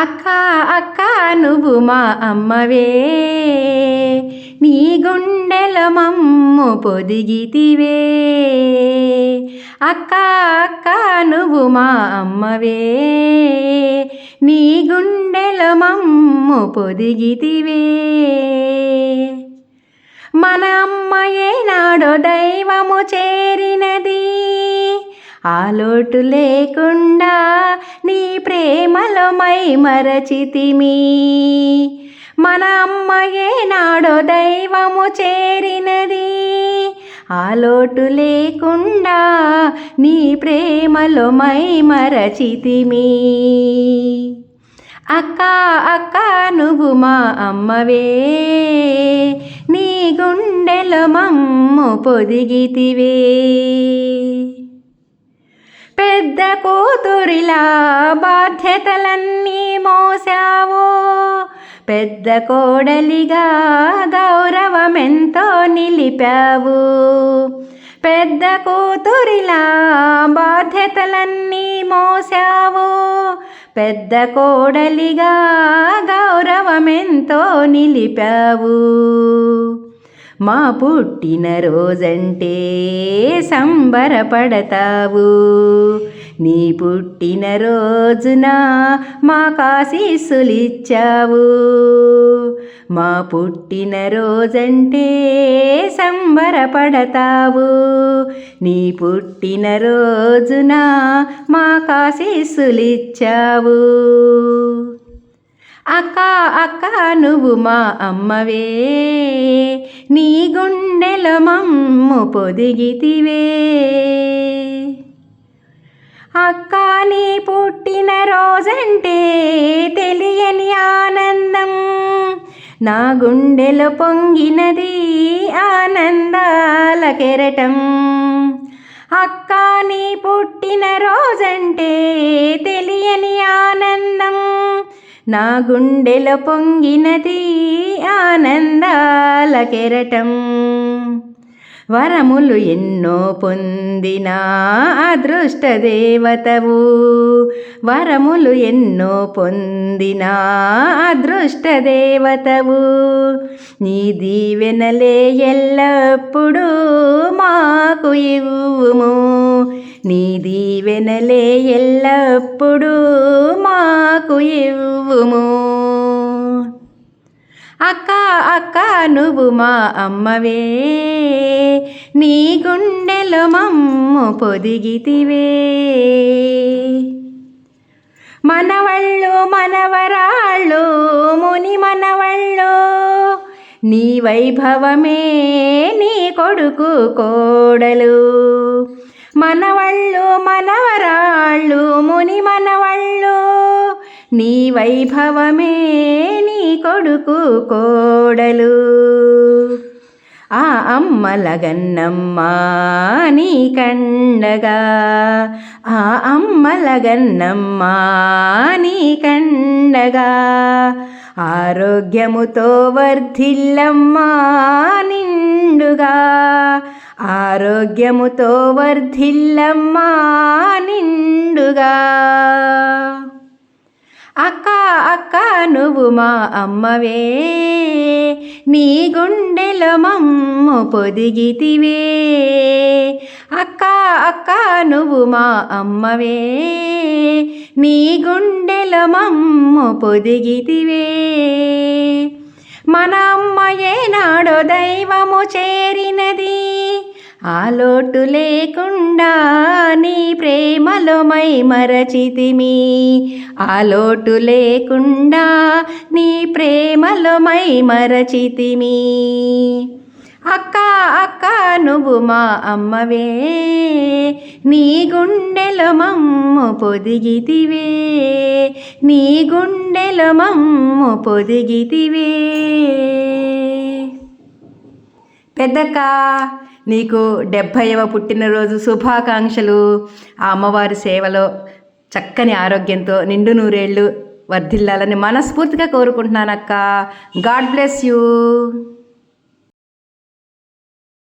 అక్క అక్క నువ్వు మా అమ్మవే. నీ గుండెల మమ్ము పొదిగితివే. అక్క అక్క నువ్వు మా అమ్మవే. నీ గుండెల మమ్ము పొదిగితివే. మన అమ్మయే నాడో దైవము చేరినది. ఆ లోటు లేకుండా నీ ప్రేమలో మై మరచితిమి. మన అమ్మయే నాడో దైవము చేరినది. ఆ లోటు లేకుండా నీ ప్రేమలో మై మరచితిమి. అక్క అక్క నువ్వు మా అమ్మవే. నీ గుండెలో మమ్ము పొదిగితివే. పెద్ద కూతురిలా బాధ్యతలన్నీ మోసావు పెద్ద కోడలిగా గౌరవమెంతో నిలిపావు. పెద్ద కూతురిలా బాధ్యతలన్నీ మోసావు పెద్ద కోడలిగా గౌరవమెంతో నిలిపావు. మా పుట్టిన రోజంటే సంబరపడతావు. నీ పుట్టిన రోజున మా కాశీసులిచ్చావు. మా పుట్టిన రోజంటే సంబరపడతావు. నీ పుట్టిన రోజున మా కాశీసులిచ్చావు. అక్క అక్క నువ్వు మా అమ్మవే. నీ గుండెల మమ్ము పొదిగితివే. అక్క నీ పుట్టిన రోజంటే తెలియని ఆనందం. నా గుండెలో పొంగినది ఆనందాల కెరటం. అక్క నీ పుట్టిన రోజంటే తెలియని ఆనందం. నా గుండెల పొంగినది ఆనందాల కెరటం. వరములు ఎన్నో పొందిన అదృష్ట దేవతవు. వరములు ఎన్నో పొందిన అదృష్ట దేవతవు. నీ దీవెనలే ఎల్లప్పుడూ మాకు ఇవ్వుము. నీ దీవెనలే ఎల్లప్పుడూ మాకు ఇవ్వుము. అక్క అక్క నువ్వు మా అమ్మవే. నీ గుండెలో మమ్ము పొదిగితివే. మనవళ్ళు మనవరాళ్ళు ముని మనవళ్ళు నీ వైభవమే నీ కొడుకు కోడలు. మనవళ్ళు మనవరాళ్ళు ముని మనవళ్ళు నీ వైభవమే నీ కొడుకు కోడలు. ఆ అమ్మ లగన్నమ్మ నీ కండగా ఆ అమ్మ లగన్నమ్మ నీ కండగా. ఆరోగ్యముతో వర్ధిల్లమ్మా నిండుగా. ఆరోగ్యముతో వర్ధిల్లమ్మా నిండుగా. అక్క అక్క నువ్వు మా అమ్మవే. నీ గుండెలో మమ్ము పొదిగితివే. అక్క అక్క నువ్వు మా అమ్మవే. నీ గుండెల మమ్ము పొదిగితివే. మన అమ్మయే నాడో దైవము చేరినది. ఆ లోటు లేకుండా నీ ప్రేమలో మై మరచితిమి. ఆ లోటు లేకుండా నీ ప్రేమలో మై మరచితిమి. అక్క అక్క నువ్వు మా అమ్మవే. నీ గుండెల మమ్ము పొదిగితివే. నీ గుండెల మమ్ము పొదిగితివే. పెద్దక్క నీకు డెబ్భైవ పుట్టినరోజు శుభాకాంక్షలు. ఆ అమ్మవారి సేవలో చక్కని ఆరోగ్యంతో నిండు నూరేళ్ళు వర్ధిల్లాలని మనస్ఫూర్తిగా కోరుకుంటున్నానక్క. God bless you.